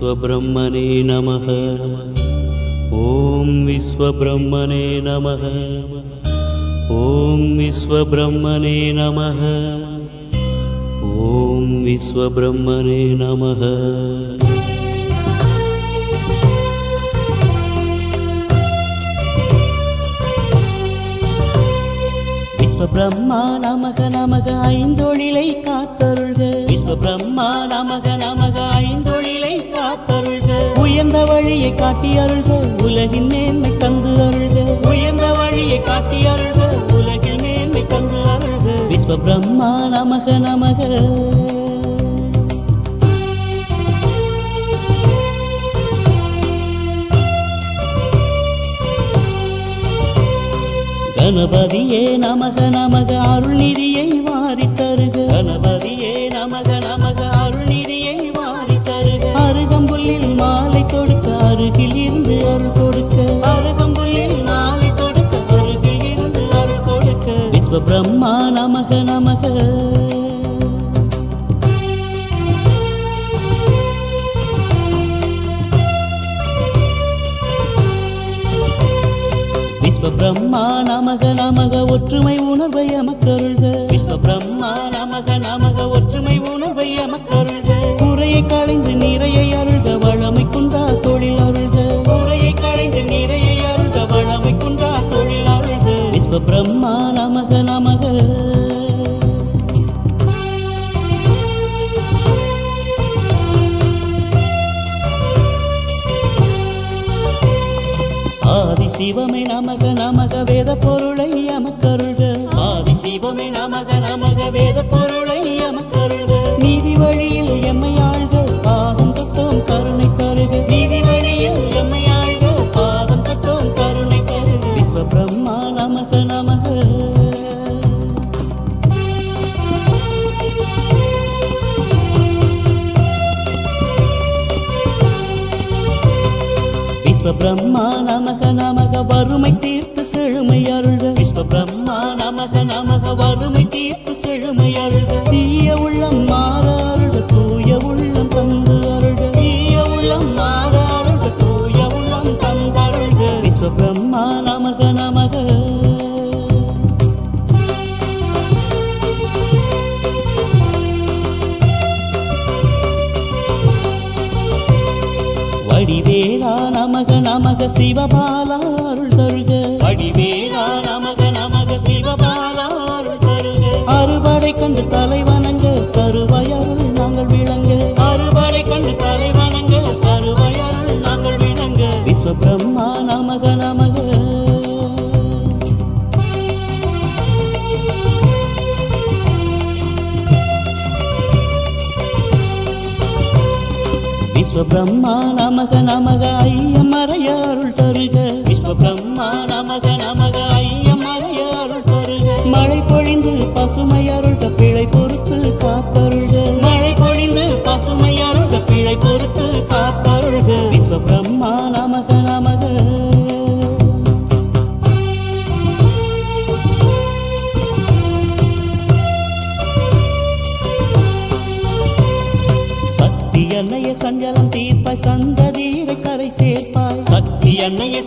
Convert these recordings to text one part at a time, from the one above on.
विश्वब्रह्मणे नमः ॐ विश्वब्रह्मणे नमः ॐ विश्वब्रह्मणे नमः ॐ विश्वब्रह्मणे नमः விஸ்வபிரம்மா நமக நமக ஐந்தொழிலை காத்தருள்க விஸ்வபிரம்மா நமக நமக ஐந்தொழிலை காத்தருள்க உயர்ந்த வழியை காட்டி அருள்க உலகின் மேன்மை தந்து அருள்க. உயர்ந்த வழியை காட்டி அருள்க உலகில் மேன்மை தந்து அருள்க. விஸ்வ பிரம்மா நமக நமக. கணபதியே நமக நமக. அருள்நிதியை விஸ்வபிரம்மா நமக நமக. விஸ்வபிரம்மா நமக நமக ஒற்றுமை உணர்வை அமக்கருள்க விஸ்வபிரம்மா நமக நமக ஒற்றுமை உணர்வை அமக்கருள்க குறையை களைந்து நிறையை அருள்க வளமை நீதி வழியில் எம்மை ஆழ்க பாதம் தொட்டோம் கருணை தருக. நீதி வழியில் எம்மை ஆழ்க பாதம் தொட்டோம் கருணை தருக. விஸ்வ பிரம்மா நமக நமக. விஸ்வ பிரம்மா நமக நமக. வறுமை தீர்த்து செழுமை அருள்க. விஸ்வ பிரம்மா நமக நமக. வறுமை தீர்த்து செழுமை அருள்க. தீய உள்ளம்மா வடிவேலா நமக நமக சிவபாலா அருள் தருக. வடிவேலா நமக நமக சிவபாலா அருள் தருக. அறுபடை கண்டு தலைவணங்க கருவயருள் நாங்கள் விளங்க. அறுபடை கண்டு தலைவணங்க கருவயருள் நாங்கள் விளங்க. விஸ்வபிரம்மா நமக நமக விஸ்வபிரம்மா நமக நமக ஐயமறைய அருள் தருக. விஸ்வபிரம்மா நமக நமக ஐயமறைய அருள் தருக. மழை பொழிந்து பசுமை அருள்க பிழை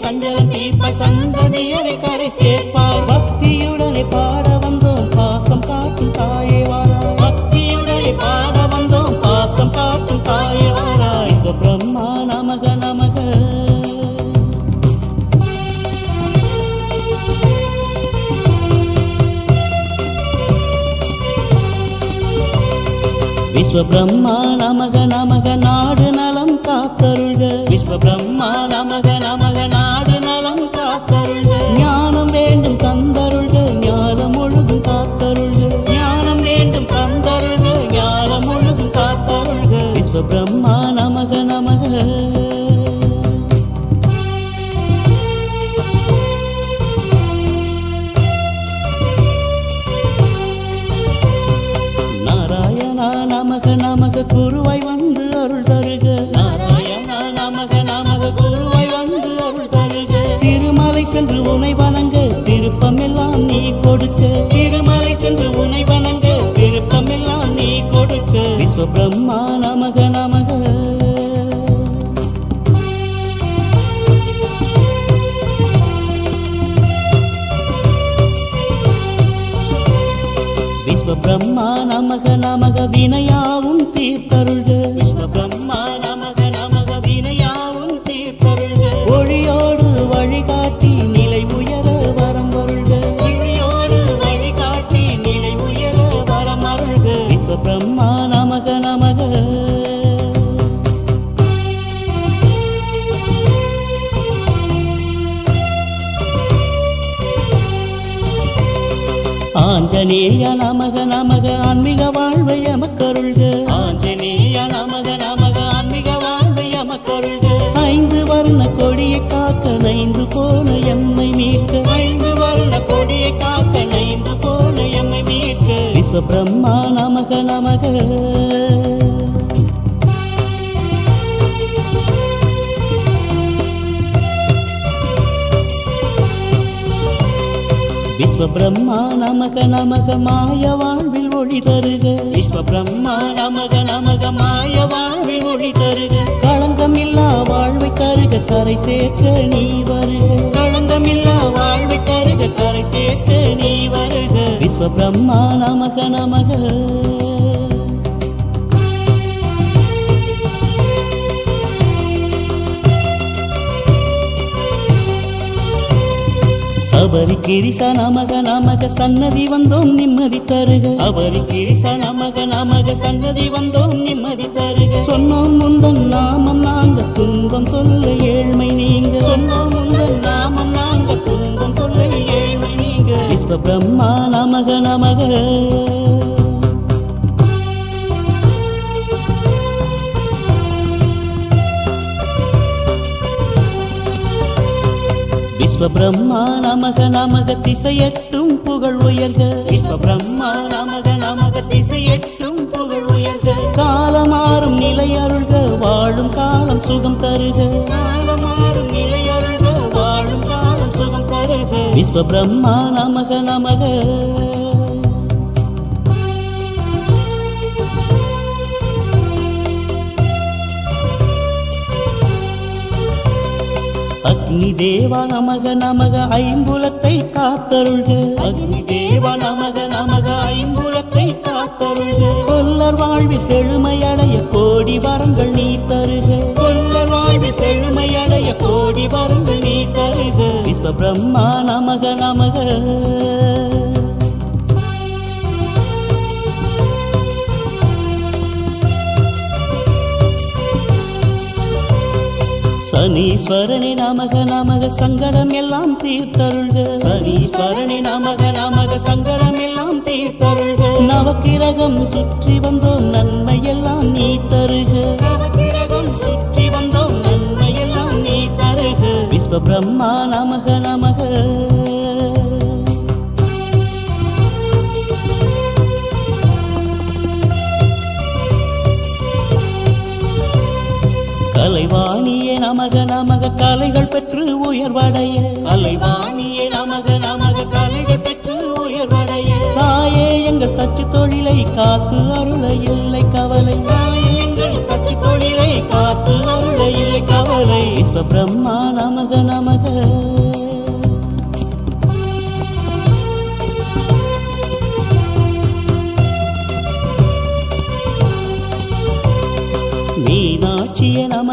சஞ்சலம் தீர்ப்பாய் சந்ததியரை கரை சேர்ப்பாய் பக்தியுடனே பாட வந்தோம் பாசம் காட்டும் தாயே வாரா. பக்தியுடனே பாட வந்தோம் பாசம் காட்டும் தாயே வாரா. இந்த பிரம்மா நமக நமக. விஸ்வ பிரம்மா நமக நமக நாடு ಕರುಣ ஆஞ்சநேய நமக நமக ஆன்மீக வாழ்வை எமக்கருள்க. ஆஞ்சநேய நமக நமக ஆன்மீக வாழ்வை எமக்கருள்க. ஐந்து வர்ண கொடியை காக்க நைந்து போன எம்மை மீட்க. ஐந்து வர்ண கொடியை காக்க நைந்து போன எம்மை மீட்க. விஸ்வ பிரம்மா நமக நமக. விஸ்வ பிரம்மா நமக நமக மாய வாழ்வில் ஒளி தருக. விஸ்வ பிரம்மா நமக நமக மாய வாழ்வில் ஒளி தருக. களங்கமில்லா வாழ்வை தருக கரை சேர்க்க நீ வருக. களங்கமில்லா வாழ்வை தருக கரை சேர்க்க நீ வருக. விஸ்வ பிரம்மா நமக நமக. சபரி கிரிச நமக நமக சன்னதி வந்தோம் நிம்மதி தருக. சபரி கிரிச நமக நமக சன்னதி வந்தோம் நிம்மதி தருக. சொன்னோம் முந்தன் நாமம் நாங்க துன்பம் சொல்ல ஏழ்மை நீங்க. சொன்னோம் முந்தன் நாமம் நாங்க துன்பம் சொல்ல ஏழ்மை நீங்க. விஸ்வ பிரம்மா நமக நமக. விஸ்வ பிரம்மா நமக நமக திசையட்டும் புகழ் உயர்க. விஸ்வ பிரம்மா நமக நமக திசையட்டும் புகழ் உயர்க. காலமாறும் நிலை அருள்க வாழும் காலம் சுகம் தருக. காலமாறும் நிலை அருள்க வாழும் காலம் சுகம் தருக. விஸ்வ பிரம்மா நமக நமக. அக்னி தேவா நமக நமக ஐம்புலத்தை காத்தருள்க. அக்னி தேவா நமக நமக ஐம்புலத்தை காத்தருள்க. கொல்லர் வாழ்வில் செழுமையடைய கோடி வரங்கள் நீ தருக கொல்லர் வாழ்வில் செழுமையடைய கோடி வரங்கள் நீ தருக விஸ்வ பிரம்மா நமக நமக. சனீஸ்வரனே நமக நமக சங்கடம் எல்லாம் தீர்த்தருள்க. சனீஸ்வரனே நமக நமக சங்கடம் எல்லாம் தீர்த்தருள்க. நவக்கிரகம் சுற்றி வந்தோம் நன்மை எல்லாம் நீ தருக சுற்றி வந்தோம் நன்மை எல்லாம் நீ தருக விஸ்வ பிரம்மா நமக நமக. கலைவாணியே நமக நமக கலைகள் பெற்று உயர்வடைய. கலைவாணியே நமக நமக கலைகள் பெற்று உயர்வடைய. தாயே எங்கள் தச்சு தொழிலை காத்து அருள இல்லை கவலை. எங்கள் தச்சு தொழிலை காத்து அருள இல்லை கவலை. விஸ்வ பிரம்மா நமக நமக.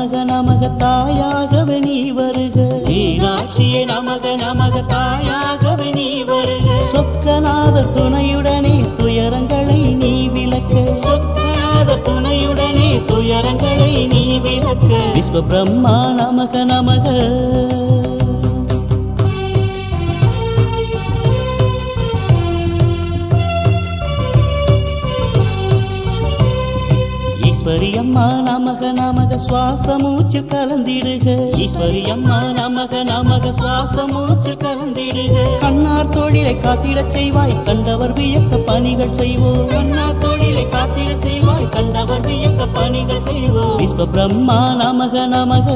நமக நமக தாயாகவே நீ வருக. மீனாட்சிய நமக நமக தாயாகவே நீ வருக. சொக்கநாத துணையுடனே துயரங்களை நீ விளக்க. சொக்கநாத துணையுடனே துயரங்களை நீ விளக்க. விஸ்வ பிரம்மா நமக நமக. நமக நமக சுவாச மூச்சு கலந்திடுக. ஈஸ்வரி அம்மா நமக நமக சுவாச மூச்சு கலந்திடுக. கண்ணார் தொழிலை காத்திடச் செய்வாய் கண்டவர் வியக்க பணிகள் செய்வோம். கண்ணார் தொழிலை காத்திட செய்வாய் கண்டவர் வியக்க பணிகள் செய்வோம். விஸ்வ பிரம்மா நமக நமக.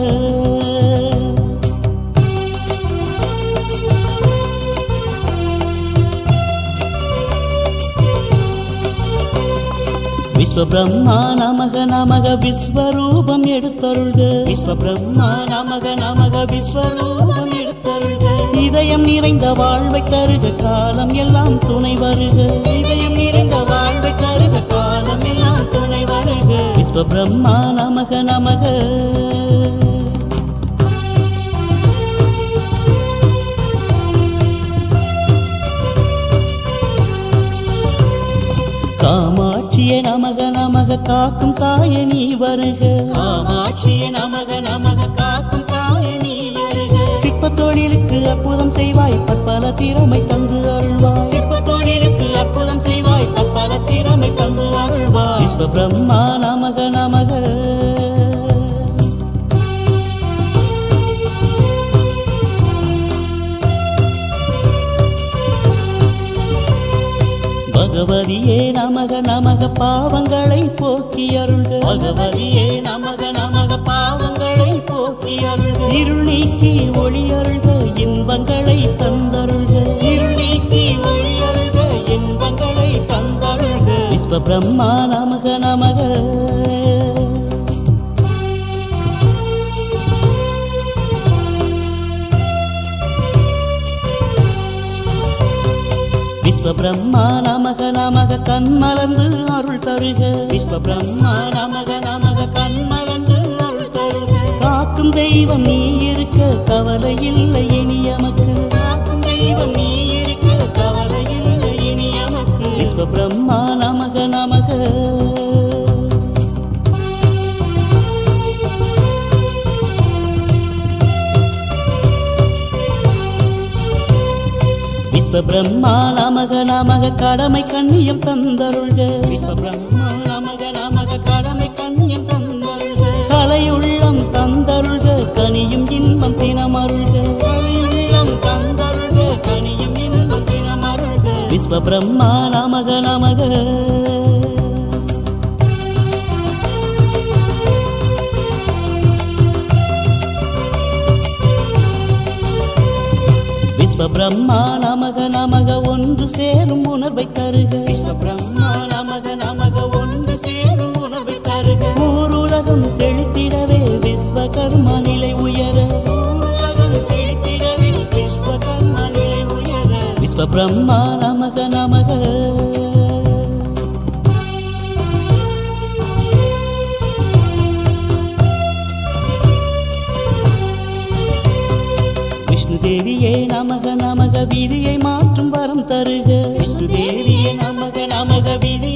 விஸ்வபிரம்மா நமக நமக விஸ்வரூபம் எடுத்தருள்க. விஸ்வபிரம்மா நமக நமக விஸ்வரூபம் எடுத்தருள்க. இதயம் நிறைந்த வாழ்வை தருக காலம் எல்லாம் துணை வருக. இதயம் நிறைந்த வாழ்வை தருக காலம் எல்லாம் துணை வருக. விஸ்வபிரம்மா நமக நமக காக்கும் தாய நீ வருக. காமாட்சியே நமக நமக காக்கும் தாய நீ வருக. சிற்ப தொழிலுக்கு அற்புதம் செய்வாய் பற்பல திறமை தந்து அருள்வாய். சிற்ப தொழிலுக்கு அற்புதம் செய்வாய் பற்பல திறமை தந்து அருள்வாய். விஸ்வ பிரம்மா நமக நமக. பகவதியே நமக நமக பாவங்களை போக்கி அருள்க. பகவதியே நமக நமக பாவங்களை போக்கி அருள்க. இருள் நீக்கி ஒளி அருள்க இன்பங்களை தந்தருள்க. இருள் நீக்கி ஒளி அருள்க இன்பங்களை தந்தருள்க. விஸ்வ பிரம்மா நமக நமக. விஸ்வ பிரம்மா நமக நமக கண்மலர்ந்து அருள் தருக. விஸ்வ பிரம்மா நமக நமக கண்மலர்ந்து அருள் தருக. காக்கும் தெய்வம் நீ இருக்க கவலை இல்லை இனி எமக்கு. காக்கும் தெய்வம் நீ இருக்க கவலை இல்லை இனி எமக்கு. விஸ்வ பிரம்மா நமக நமக விஸ்வ பிரம்மா நமக நமக கடமை கண்ணியம் தந்தருள்க. விஸ்வ பிரம்மா நமக நமக கடமை கண்ணியம் தந்தருள்க. கலையுள்ளம் தந்தருள்க கனியும் இன்பம் தினமருள்க. கலையுள்ளம் தந்தருள்க கனியும் இன்பம் தினமருள்க. விஸ்வ பிரம்மா நமக நமக. விஸ்வ பிரம்மா நமக நமக ஒன்று சேரும் உணர்வை தருக. விஸ்வ பிரம்மா நமக நமக ஒன்று சேரும் உணர்வை தருக. ஊருலகம் செழித்திடவே விஸ்வகர்மா நிலை உயர. விஸ்வ பிரம்மா நமக நமக. விஷ்ணு தேவியே நமக நமக விதியை மாற்றும் வரம் தருக. நமக நமக விதியை